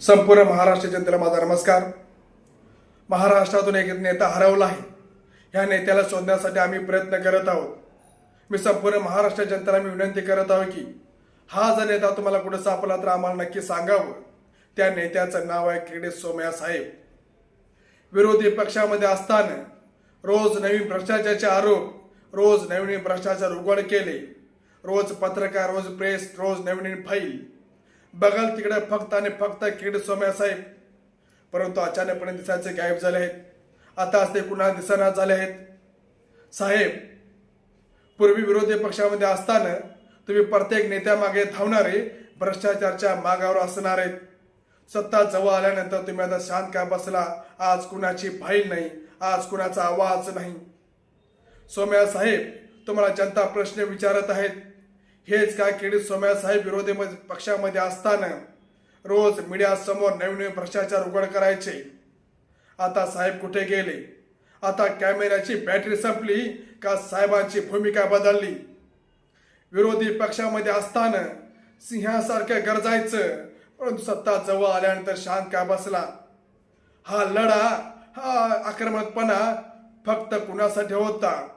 संपूर्ण महाराष्ट्र जनतेला माझा नमस्कार. महाराष्ट्रातून एक नेता हरवला आहे. ह्या नेत्याला शोधण्यासाठी आम्ही प्रयत्न करत आहोत. मी संपूर्ण महाराष्ट्र जनतेला मी विनंती करत आहोत की हा जर नेता तुम्हाला कुठे सापडला तर आम्हाला नक्की सांगावं. त्या नेत्याचं नाव आहे क्रीडे सोमया साहेब. विरोधी पक्षामध्ये असताना रोज नवीन भ्रष्टाचाराचे आरोप रोज नवीन भ्रष्टाचार उघड केले. रोज पत्रकार रोज प्रेस रोज नवीन फाईल. बघाल तिकडे फक्त आणि फक्त किड सोम्या साहेब. परंतु अचानकपणे दिसायचे गायब झाले आहेत. आता ते कुणाला दिसना झाले आहेत? साहेब पूर्वी विरोधी पक्षामध्ये असताना तुम्ही प्रत्येक नेत्यामागे धावणारे भ्रष्टाचारच्या मागावर असणार आहेत. सत्ता जवळ आल्यानंतर तुम्ही आता शांत का बसला? आज कुणाची फाईल नाही आज कुणाचा आवाज नाही. सोम्या साहेब तुम्हाला जनता प्रश्न विचारत आहेत. हेच काय केडी सोम्या साहेब विरोधी पक्षामध्ये असताना रोज मीडियासमोर नवीन नवीन भ्रष्टाचार उघड करायचे. आता साहेब कुठे गेले? आता कॅमेऱ्याची बॅटरी संपली का साहेबांची भूमिका बदलली? विरोधी पक्षामध्ये असताना सिंहासारखं गरजायचं परंतु सत्ता जवळ आल्यानंतर शांत का बसला? हा लढा हा आक्रमकपणा फक्त कुणासाठी होता?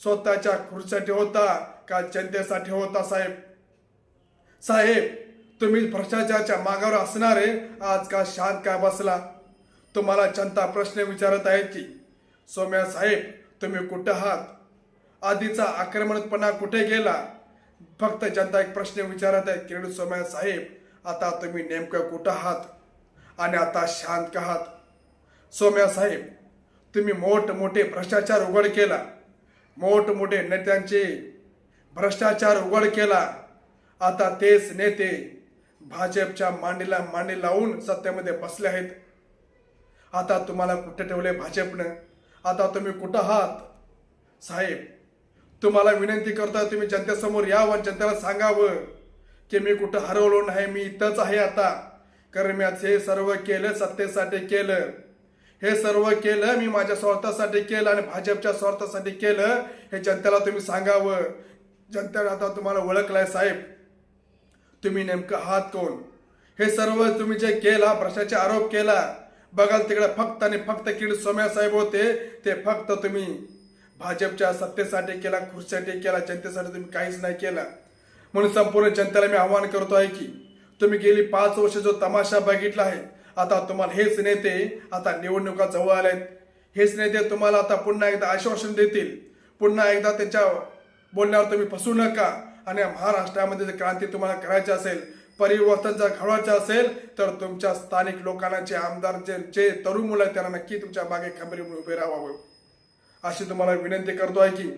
स्वतःच्या खुर्चीसाठी होता का जनतेसाठी होता साहेब. साहेब तुम्ही भ्रष्टाचाराच्या मागावर असणारे आज का शांत का बसला? तुम्हाला जनता प्रश्न विचारत आहेत की सोम्या साहेब तुम्ही कुठं आहात? आधीचा आक्रमणपणा कुठे गेला? फक्त जनता एक प्रश्न विचारत आहे किरण सोम्या साहेब आता तुम्ही नेमकं कुठं आहात? आणि आता शांत का आहात? सोम्या साहेब तुम्ही मोठमोठे भ्रष्टाचार उघड केला. मोठमोठे नेत्यांचे भ्रष्टाचार उघड केला. आता तेच नेते भाजपच्या मांडीला मांडी लावून सत्तेमध्ये बसले आहेत. आता तुम्हाला कुठे ठेवले भाजपनं? आता तुम्ही कुठं आहात? साहेब तुम्हाला विनंती करता तुम्ही जनतेसमोर यावं जनतेला सांगावं की मी कुठं हरवलो नाही मी इथंच आहे आता. कारण मी आज हे सर्व केलं सत्तेसाठी केलं. हे सर्व केलं मी माझ्या स्वार्थासाठी केलं आणि भाजपच्या स्वार्थासाठी केलं हे जनतेला तुम्ही सांगावं जनतेने आता तुम्हाला ओळखलंय साहेब. तुम्ही नेमकं आहात कोण? हे सर्व तुम्ही जे केला भ्रष्टाचार आरोप केला बघाल तिकडे फक्त आणि फक्त किड सोम्या साहेब होते ते फक्त तुम्ही. भाजपच्या सत्तेसाठी केला खुर्चीसाठी केला जनतेसाठी तुम्ही काहीच नाही केला. म्हणून संपूर्ण जनतेला मी आव्हान करतो आहे की तुम्ही गेली पाच वर्ष जो तमाशा बघितला आहे आता तुम्हाला हेच नेते आता निवडणुका जवळ आल्यात हेच नेते तुम्हाला आता पुन्हा एकदा आश्वासन देतील. पुन्हा एकदा त्यांच्या बोलण्यावर तुम्ही फसू नका. आणि महाराष्ट्रामध्ये जर क्रांती तुम्हाला करायची असेल परिवर्तन जर घडवायचं असेल तर तुमच्या स्थानिक लोकांना जे आमदार जे जे तरुण मुलं आहेत त्यांना नक्की तुमच्या मागे खंबीर म्हणून उभे राहावं. अशी तुम्हाला विनंती करतो आहे की